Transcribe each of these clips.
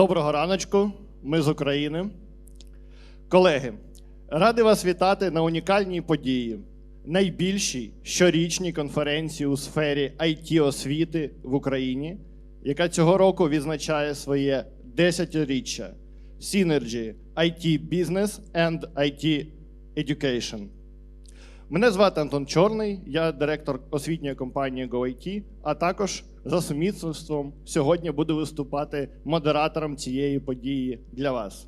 Доброго раночку, ми з України. Колеги, радий вас вітати на унікальній події, найбільшій щорічній конференції у сфері it освіти в Україні, яка цього року відзначає своє 10-річчя Synergy IT Business and IT Education. Мене звати Антон Чорний, я директор освітньої компанії GoIT, а також за сумісництвом сьогодні буду виступати модератором цієї події для вас.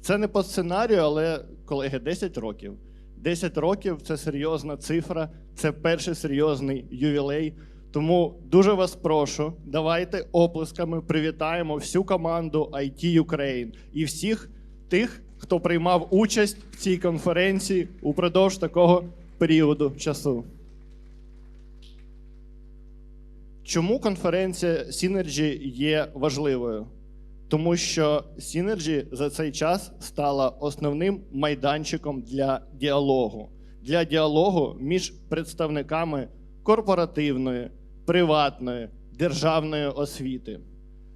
Це не по сценарію, але, колеги, 10 років. 10 років це серйозна цифра, це перший серйозний ювілей. Тому дуже вас прошу, давайте оплесками привітаємо всю команду IT Ukraine і всіх тих, хто приймав участь в цій конференції упродовж такого періоду часу. Чому конференція Synergy є важливою? Тому що Synergy за цей час стала основним майданчиком для діалогу, для діалогу між представниками корпоративної, приватної, державної освіти.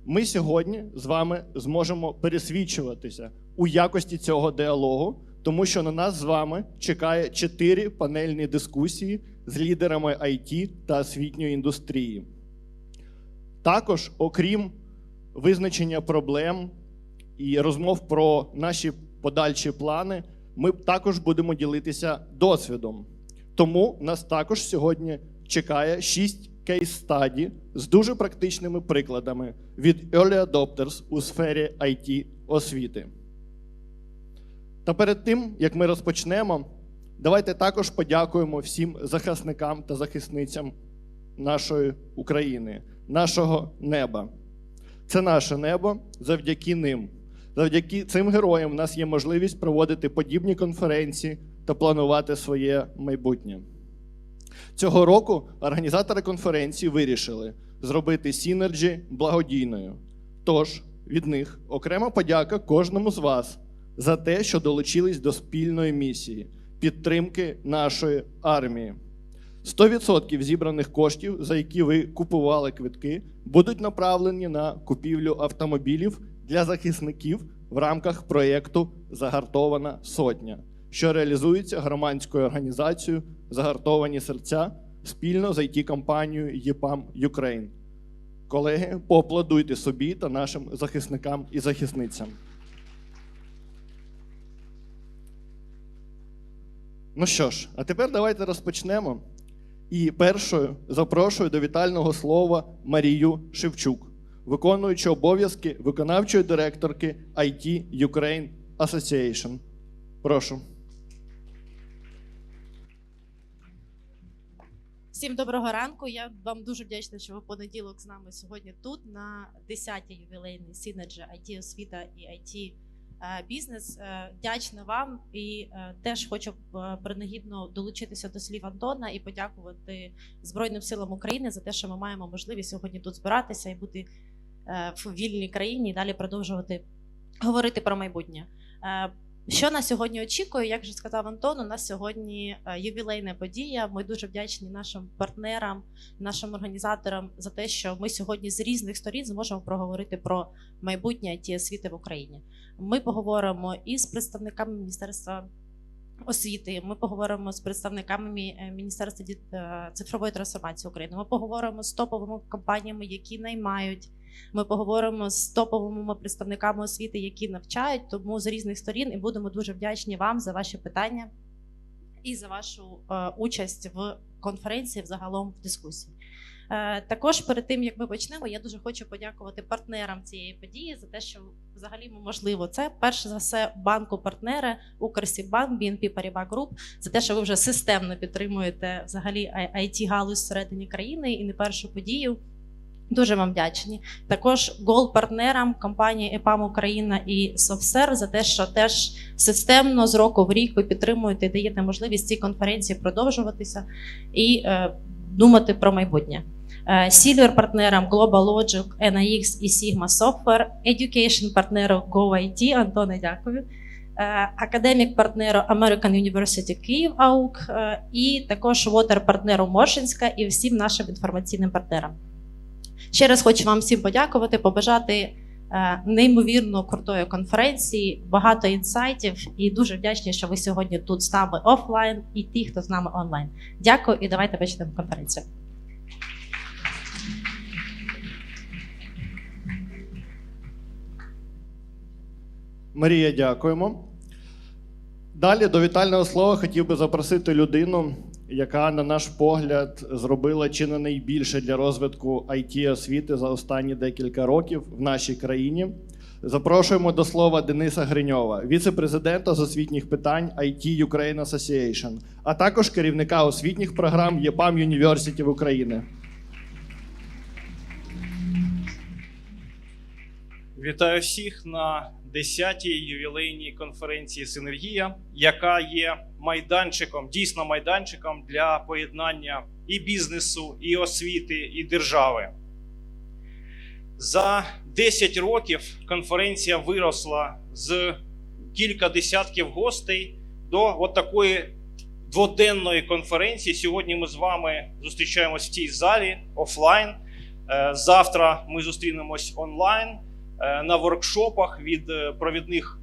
Ми сьогодні з вами зможемо пересвідчуватися у якості цього діалогу, тому що на нас з вами чекає чотири панельні дискусії з лідерами IT та освітньої індустрії. Також, окрім визначення проблем і розмов про наші подальші плани, ми також будемо ділитися досвідом. Тому нас також сьогодні чекає шість кейс-стаді з дуже практичними прикладами від Early Adopters у сфері IT освіти. Та перед тим, як ми розпочнемо, давайте також подякуємо всім захисникам та захисницям нашої України, нашого неба. Це наше небо завдяки ним. Завдяки цим героям в нас є можливість проводити подібні конференції та планувати своє майбутнє. Цього року організатори конференції вирішили зробити Synergy благодійною. Тож від них окрема подяка кожному з вас за те, що долучились до спільної місії підтримки нашої армії. 100% зібраних коштів, за які ви купували квитки, будуть направлені на купівлю автомобілів для захисників в рамках проєкту Загартована сотня, що реалізується громадською організацією Загартовані серця спільно з it компанією ЄПАМ Ukraine. Колеги, поаплодуйте собі та нашим захисникам і захисницям. Ну що ж, а тепер давайте розпочнемо. І першою запрошую до вітального слова Марію Шевчук, виконуючу обов'язки виконавчої директорки IT Ukraine Association. Прошу. Всім доброго ранку. Я вам дуже вдячна, що ви понеділок з нами сьогодні тут на 10-й ювілейний Synergy IT освіта і IT бізнес. Е, Вдячна вам і е, теж хочу е, принагідно долучитися до слів Антона і подякувати Збройним силам України за те, що ми маємо можливість сьогодні тут збиратися і бути е, в вільній країні і далі продовжувати говорити про майбутнє. Що нас сьогодні очікує? Як вже сказав Антон, у нас сьогодні е, ювілейна подія. Ми дуже вдячні нашим партнерам, нашим організаторам за те, що ми сьогодні з різних сторін зможемо проговорити про майбутнє it освіти в Україні. Ми поговоримо і з представниками міністерства. Освіти, ми поговоримо з представниками е, Міністерства е, цифрової трансформації України. Ми поговоримо з топовими компаніями, які наймають ми поговоримо з топовими представниками освіти, які навчають, тому з різних сторін і будемо дуже вдячні вам за ваші питання і за вашу е, участь в конференції взагалом в дискусії. Е, також перед тим як ми почнемо, я дуже хочу подякувати партнерам цієї події за те, що взагалі можливо це перш за все банку партнери Укрсібанк, BNP Paribas Group, за те, що ви вже системно підтримуєте взагалі it галузь всередині країни і не першу подію. Дуже вам вдячні. Також гол партнерам компанії ЕПАМ Україна і Софсер за те, що теж системно з року в рік ви підтримуєте і даєте можливість цій конференції продовжуватися і е, думати про майбутнє. Сільвер партнерам Global Logic, NIX і Sigma Software, Education партнеру GoIT, Антоне, дякую. Е, Академік партнеру American University Київ АУК е, і також вотер партнеру Моршинська і всім нашим інформаційним партнерам. Ще раз хочу вам всім подякувати, побажати е, неймовірно крутої конференції, багато інсайтів і дуже вдячні, що ви сьогодні тут з нами офлайн і ті, хто з нами онлайн. Дякую і давайте почнемо конференцію. Марія, дякуємо. Далі до вітального слова хотів би запросити людину, яка, на наш погляд, зробила чи не найбільше для розвитку it освіти за останні декілька років в нашій країні. Запрошуємо до слова Дениса Гриньова, віце-президента з освітніх питань IT Ukraine Association, а також керівника освітніх програм ЄПАМ University в Україні. Вітаю всіх на 10-й ювілейній конференції Синергія, яка є майданчиком, дійсно майданчиком для поєднання і бізнесу, і освіти, і держави. За 10 років конференція виросла з кілька десятків гостей до от такої дводенної конференції. Сьогодні ми з вами зустрічаємось в цій залі офлайн. Е, Завтра ми зустрінемось онлайн на воркшопах від е, провідних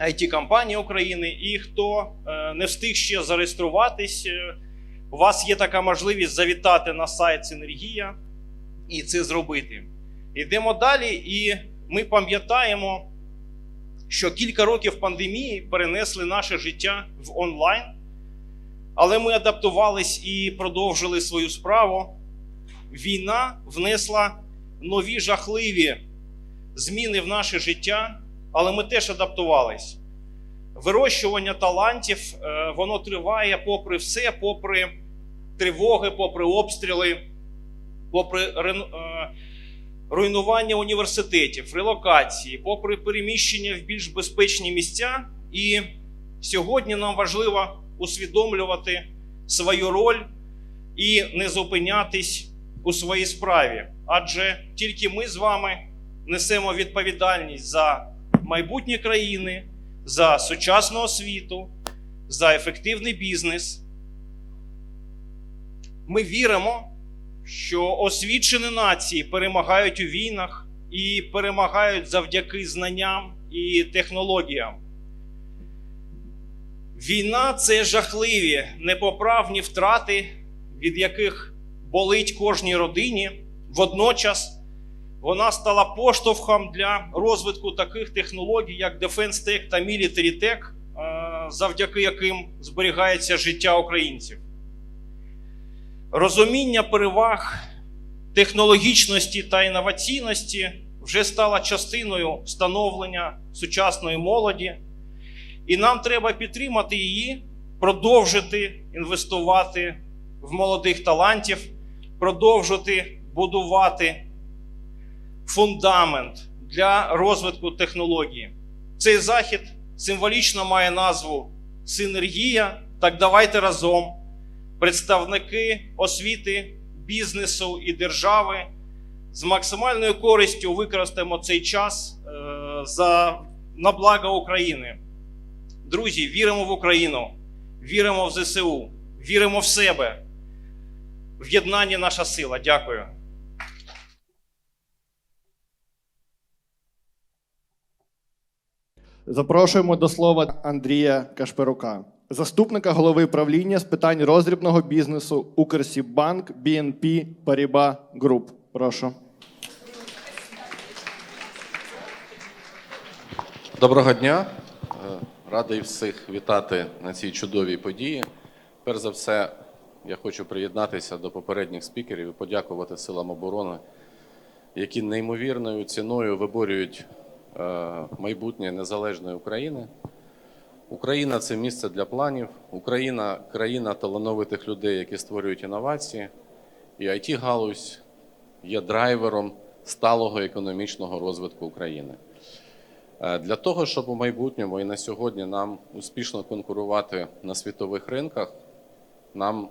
it компаній України. І хто е, не встиг ще зареєструватись, е, у вас є така можливість завітати на сайт Синергія і це зробити. Йдемо далі, і ми пам'ятаємо, що кілька років пандемії перенесли наше життя в онлайн, але ми адаптувались і продовжили свою справу. Війна внесла нові жахливі зміни в наше життя, але ми теж адаптувались. Вирощування талантів е, воно триває попри все, попри тривоги, попри обстріли, попри е, руйнування університетів, релокації, попри переміщення в більш безпечні місця. І сьогодні нам важливо усвідомлювати свою роль і не зупинятись у своїй справі. Адже тільки ми з вами несемо відповідальність за майбутнє країни, за сучасну освіту, за ефективний бізнес. Ми віримо, що освічені нації перемагають у війнах і перемагають завдяки знанням і технологіям. Війна це жахливі непоправні втрати, від яких болить кожній родині. Водночас вона стала поштовхом для розвитку таких технологій, як Defense Tech та Military Tech, е, завдяки яким зберігається життя українців. Розуміння переваг технологічності та інноваційності вже стало частиною становлення сучасної молоді, і нам треба підтримати її, продовжити інвестувати в молодих талантів, продовжити будувати фундамент для розвитку технології. Цей захід символічно має назву Синергія. Так давайте разом, представники освіти, бізнесу і держави, з максимальною користю використаємо цей час е, за, на благо України. Друзі, віримо в Україну, віримо в ЗСУ, віримо в себе. В єднанні наша сила. Дякую. Запрошуємо до слова Андрія Кашперука, заступника голови правління з питань роздрібного бізнесу Укрсіббанк BNP Paribas Group. Прошу. Доброго дня. Е, Радий всіх вітати на цій чудовій події. Перш за все, я хочу приєднатися до попередніх спікерів і подякувати силам оборони, які неймовірною ціною виборюють майбутнє незалежної України. Україна це місце для планів. Україна країна талановитих людей, які створюють інновації. І it галузь є драйвером сталого економічного розвитку України. Е, Для того, щоб у майбутньому і на сьогодні нам успішно конкурувати на світових ринках, нам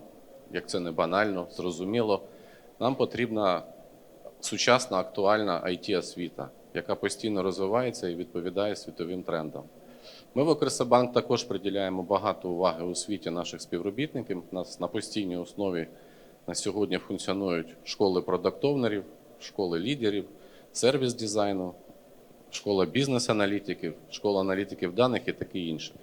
як це не банально, зрозуміло. Нам потрібна сучасна актуальна it освіта яка постійно розвивається і відповідає світовим трендам. Ми в Укрсибанк також приділяємо багато уваги у світі наших співробітників. У нас на постійній основі на сьогодні функціонують школи продактовнерів, школи лідерів, сервіс дизайну, школа бізнес-аналітиків, школа аналітиків даних і таке інше.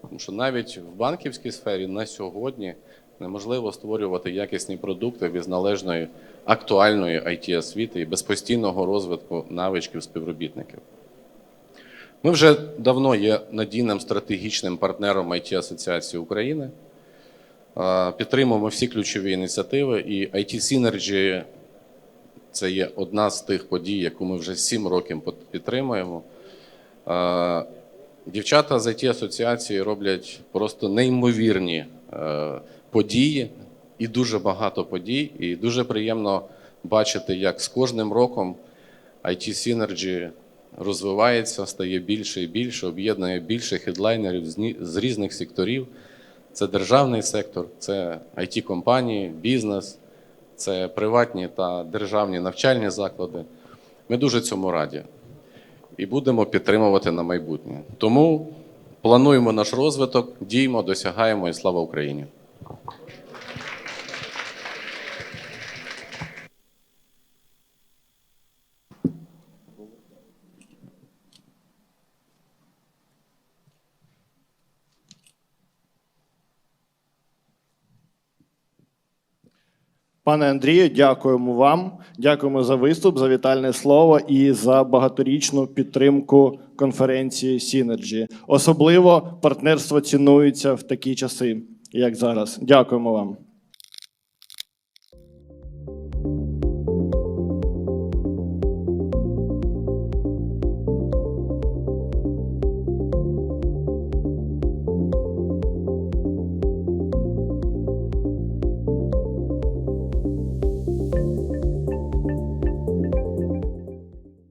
Тому що навіть в банківській сфері на сьогодні неможливо створювати якісні продукти без належної актуальної it освіти і без постійного розвитку навичків співробітників. Ми вже давно є надійним стратегічним партнером it Асоціації України. Підтримуємо всі ключові ініціативи, і IT Synergy – це є одна з тих подій, яку ми вже 7 років підтримуємо. Дівчата з it асоціації роблять просто неймовірні е, події і дуже багато подій. І дуже приємно бачити, як з кожним роком IT Synergy розвивається, стає більше і більше, об'єднує більше хедлайнерів з різних секторів. Це державний сектор, це it компанії бізнес, це приватні та державні навчальні заклади. Ми дуже цьому раді і будемо підтримувати на майбутнє. Тому плануємо наш розвиток, діємо, досягаємо і слава Україні! Пане Андрію, дякуємо вам. Дякуємо за виступ, за вітальне слово і за багаторічну підтримку конференції Synergy. Особливо партнерство цінується в такі часи, як зараз. Дякуємо вам.